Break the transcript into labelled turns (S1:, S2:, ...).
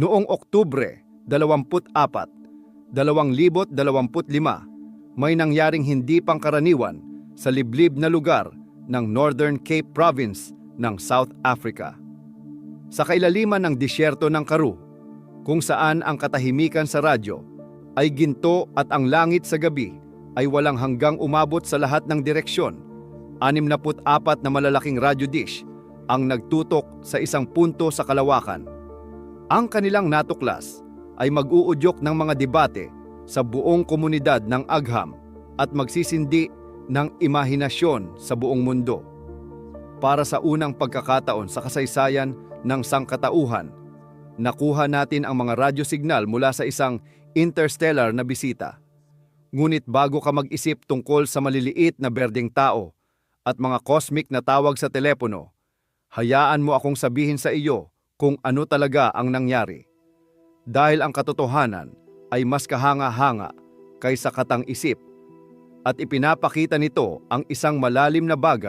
S1: Noong Oktubre 24, 2025, may nangyaring hindi pangkaraniwan sa liblib na lugar ng Northern Cape Province ng South Africa. Sa kailaliman ng disyerto ng Karoo, kung saan ang katahimikan sa radyo ay ginto at ang langit sa gabi ay walang hanggang umabot sa lahat ng direksyon, 64 na malalaking radio dish ang nagtutok sa isang punto sa kalawakan. Ang kanilang natuklas ay mag-uudyok ng mga debate sa buong komunidad ng Agham at magsisindi ng imahinasyon sa buong mundo. Para sa unang pagkakataon sa kasaysayan ng sangkatauhan, nakuha natin ang mga radyo signal mula sa isang interstellar na bisita. Ngunit bago ka mag-isip tungkol sa maliliit na berdeng tao at mga cosmic na tawag sa telepono, hayaan mo akong sabihin sa iyo kung ano talaga ang nangyari. Dahil ang katotohanan ay mas kahanga-hanga kaysa katang isip at ipinapakita nito ang isang malalim na bagay